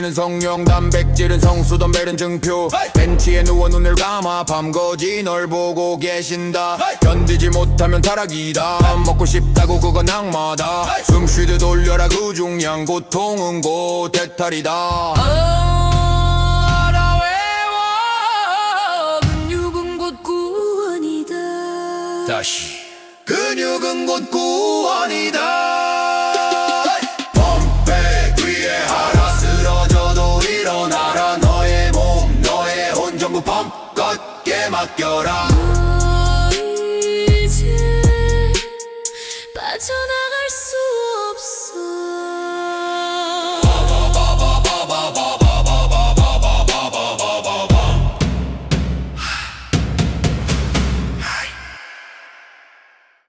지지는 성령 단백질은 성수 덤벨은 증표. 벤치에 누워 눈을 감아 밤거지 널 보고 계신다. 견디지 못하면 타락이다. 먹고 싶다고 그건 악마다. 숨 쉬듯 올려라 그 중량 고통은 곧 대탈이다. 알아외워. 근육은 곧 구원이다. 다시. 근육은 곧 구원이다 걷게 맡겨라. 너 이제 빠져나갈 수